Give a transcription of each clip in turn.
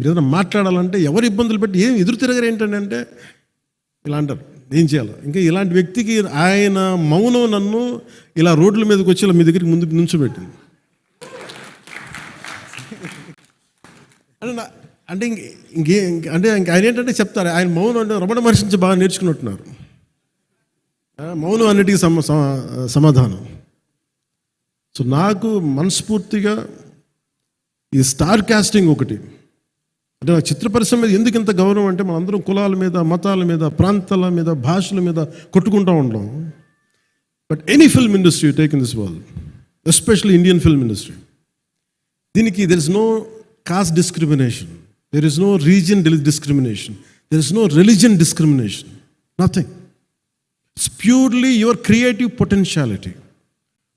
మీరు ఏదైనా మాట్లాడాలంటే ఎవరు ఇబ్బందులు పెట్టి ఏం ఎదురు తిరగరు ఏంటండి అంటే? ఇలా అంటారు. ఏం చేయాలి? ఇంకా ఇలాంటి వ్యక్తికి ఆయన మౌనం నన్ను ఇలా రోడ్ల మీదకి వచ్చి ఇలా మీ దగ్గరికి ముందు నుంచోబెట్టింది. అంటే నా- అంటే ఇంక ఇంకే ఇంక- అంటే ఇంక ఆయన ఏంటంటే చెప్తారు ఆయన మౌనం అంటే రమణ మహర్షి నుంచి బాగా నేర్చుకున్నట్టున్నారు. మౌనం అన్నిటికీ సమ- సమాధానం. సో నాకు మనస్ఫూర్తిగా ఈ స్టార్ కాస్టింగ్ ఒకటి. అంటే నాకు చిత్ర పరిశ్రమ మీద ఎందుకు ఇంత గౌరవం అంటే మనందరం కులాల మీద మతాల మీద ప్రాంతాల మీద భాషల మీద కొట్టుకుంటూ ఉంటాం but any film industry take in this world especially Indian film industry దీనికి there is no caste discrimination there is no region discrimination there is no religion discrimination nothing it's purely your creative potentiality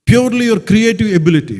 purely your creative ability